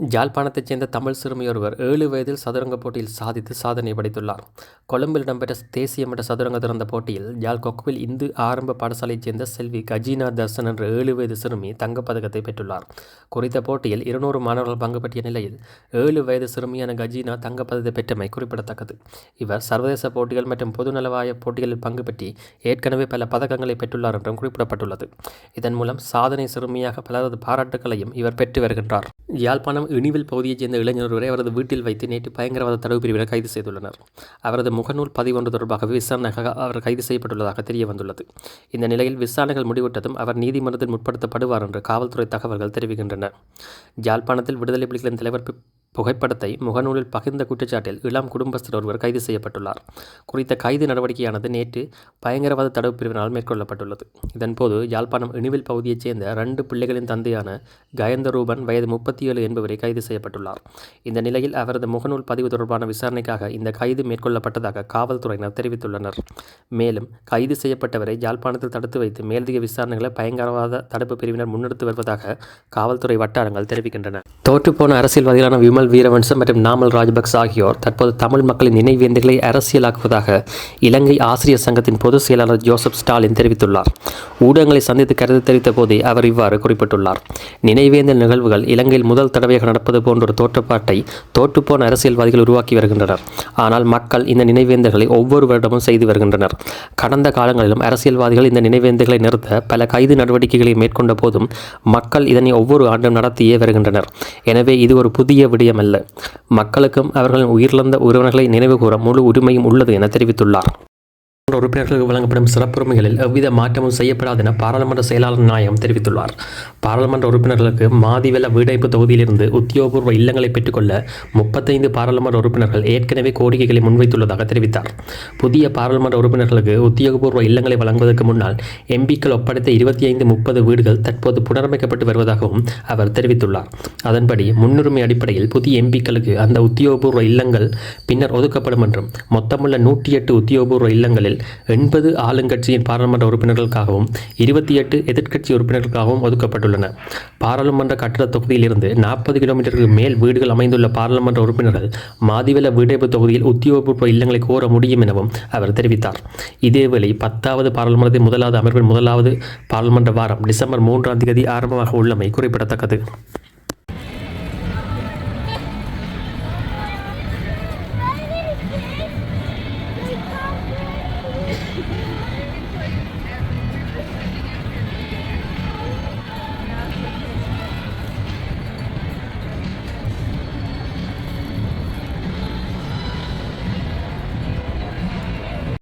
யாழ்ப்பாணத்தைச் சேர்ந்த தமிழ் சிறுமி ஒருவர் ஏழு வயதில் சதுரங்க போட்டியில் சாதித்து சாதனை படைத்துள்ளார். கொழும்பில் இடம்பெற்ற தேசிய மட்ட சதுரங்க திறந்த போட்டியில் யாழ் கொக்குவில் இந்து ஆரம்ப பாடசாலையைச் சேர்ந்த செல்வி கஜீனா தர்சன் என்ற ஏழு வயது சிறுமி தங்கப்பதக்கத்தை பெற்றுள்ளார். குறித்த போட்டியில் இருநூறு மாணவர்கள் பங்கு பற்றிய நிலையில் ஏழு வயது சிறுமியான கஜீனா தங்கப்பதக்கத்தை பெற்றமை குறிப்பிடத்தக்கது. இவர் சர்வதேச போட்டிகள் மற்றும் பொதுநலவாய போட்டிகளில் பங்கு பெற்றி ஏற்கனவே பல பதக்கங்களை பெற்றுள்ளார் என்றும் குறிப்பிடப்பட்டுள்ளது. இதன் மூலம் சாதனை சிறுமியாக பலரது பாராட்டுகளையும் இவர் பெற்று வருகின்றார். யாழ்ப்பாணம் இனிவில் பகுதியைச் சேர்ந்த இளைஞர் ஒருவரை அவரது வீட்டில் வைத்து நேற்று பயங்கரவாத தடவு பிரிவினர் கைது செய்துள்ளனர். அவரது முகநூல் பதிவொன்று தொடர்பாக விசாரணைக்காக அவர் கைது செய்யப்பட்டுள்ளதாக தெரிய வந்துள்ளது இந்த நிலையில் விசாரணைகள் முடிவிட்டதும் அவர் நீதிமன்றத்தில் முற்படுத்தப்படுவார் என்று காவல்துறை தகவல்கள் தெரிவிக்கின்றன. ஜாழ்ப்பாணத்தில் விடுதலை புலிகளின் தலைவர் புகைப்படத்தை முகநூலில் பகிர்ந்த குற்றச்சாட்டில் இளம் குடும்பஸ்தர் ஒருவர் கைது செய்யப்பட்டுள்ளார். குறித்த கைது நடவடிக்கையானது நேற்று பயங்கரவாத தடுப்பு பிரிவினால் மேற்கொள்ளப்பட்டுள்ளது. இதன்போது யாழ்ப்பாணம் இணுவில் பகுதியைச் சேர்ந்த ரெண்டு பிள்ளைகளின் தந்தையான கயந்தரூபன் வயது முப்பத்தி ஏழு என்பவரை கைது செய்யப்பட்டுள்ளார். இந்த நிலையில் அவரது முகநூல் பதிவு தொடர்பான விசாரணைக்காக இந்த கைது மேற்கொள்ளப்பட்டதாக காவல்துறையினர் தெரிவித்துள்ளனர். மேலும் கைது செய்யப்பட்டவரை யாழ்ப்பாணத்தில் தடுத்து வைத்து மேலதிக விசாரணைகளை பயங்கரவாத தடுப்பு பிரிவினர் முன்னெடுத்து வருவதாக காவல்துறை வட்டாரங்கள் தெரிவிக்கின்றன. தோற்றுப்போன அரசியல்வாதிகளான நாமல் வீரவன்சம் மற்றும் நாமல் ராஜபக்ச ஆகியோர் தற்போது தமிழ் மக்களின் நினைவேந்தங்களை அரசியலாக்குவதாக இலங்கை ஆசிரியர் சங்கத்தின் பொதுச் செயலாளர் ஜோசப் ஸ்டாலின் தெரிவித்துள்ளார். ஊடகங்களை சந்தித்து கருத்து தெரிவித்த போதே அவர் இவ்வாறு குறிப்பிட்டுள்ளார். நினைவேந்தல் நிகழ்வுகள் இலங்கையில் முதல் தடவையாக நடப்பது போன்ற ஒரு தோற்றப்பாட்டை தோற்றுப்போன அரசியல்வாதிகள் உருவாக்கி வருகின்றனர். ஆனால் மக்கள் இந்த நினைவேந்தல்களை ஒவ்வொரு வருடமும் செய்து வருகின்றனர். கடந்த காலங்களிலும் அரசியல்வாதிகள் இந்த நினைவேந்தல்களை நிறுத்த பல கைது நடவடிக்கைகளை மேற்கொண்ட போதும் மக்கள் இதனை ஒவ்வொரு ஆண்டும் நடத்தியே வருகின்றனர். எனவே இது ஒரு புதிய விடயமல்ல மக்களுக்கும் அவர்களின் உயிரிழந்த உறவினர்களை நினைவுகூர முழு உரிமையும் உள்ளது என தெரிவித்துள்ளார். உறுப்பினர்களுக்கு வழங்கப்படும் சிறப்புரிமைகளில் எவ்வித மாற்றமும் செய்யப்படாது என பாராளுமன்ற செயலாளர் நாயகம் தெரிவித்துள்ளார். பாராளுமன்ற உறுப்பினர்களுக்கு மாதிவெல வீடைப்பு தொகுதியிலிருந்து உத்தியோகபூர்வ இல்லங்களை பெற்றுக்கொள்ள முப்பத்தைந்து பாராளுமன்ற உறுப்பினர்கள் ஏற்கனவே கோரிக்கைகளை முன்வைத்துள்ளதாக தெரிவித்தார். புதிய பாராளுமன்ற உறுப்பினர்களுக்கு உத்தியோகபூர்வ இல்லங்களை வழங்குவதற்கு முன்னால் எம்பிக்கள் ஒப்படைத்த இருபத்தி ஐந்து முப்பது வீடுகள் தற்போது புனரமைக்கப்பட்டு வருவதாகவும் அவர் தெரிவித்துள்ளார். அதன்படி முன்னுரிமை அடிப்படையில் புதிய எம்பிக்களுக்கு அந்த உத்தியோகபூர்வ இல்லங்கள் பின்னர் ஒதுக்கப்படும் என்றும் மொத்தமுள்ள நூற்றி எட்டு உத்தியோகபூர்வ இல்லங்களில் எண்பது ஆளுங்கட்சியின் பாராளுமன்ற உறுப்பினர்களுக்காகவும் இருபத்தி எட்டு எதிர்க்கட்சி உறுப்பினர்களுக்காகவும் ஒதுக்கப்பட்டுள்ளன. பாராளுமன்ற கட்டடத் தொகுதியிலிருந்து நாற்பது கிலோமீட்டருக்கு மேல் வீடுகள் அமைந்துள்ள பாராளுமன்ற உறுப்பினர்கள் மாதிவில வீடைப்பு தொகுதியில் உத்தியோகபூர்வ இல்லங்களை கோர முடியும் எனவும் அவர் தெரிவித்தார். இதேவேளை பத்தாவது பாராளுமன்றத்தின் முதலாவது அமர்வின் முதலாவது பாராளுமன்ற வாரம் டிசம்பர் மூன்றாம் தேதி ஆரம்பமாக உள்ளமை குறிப்பிடத்தக்கது.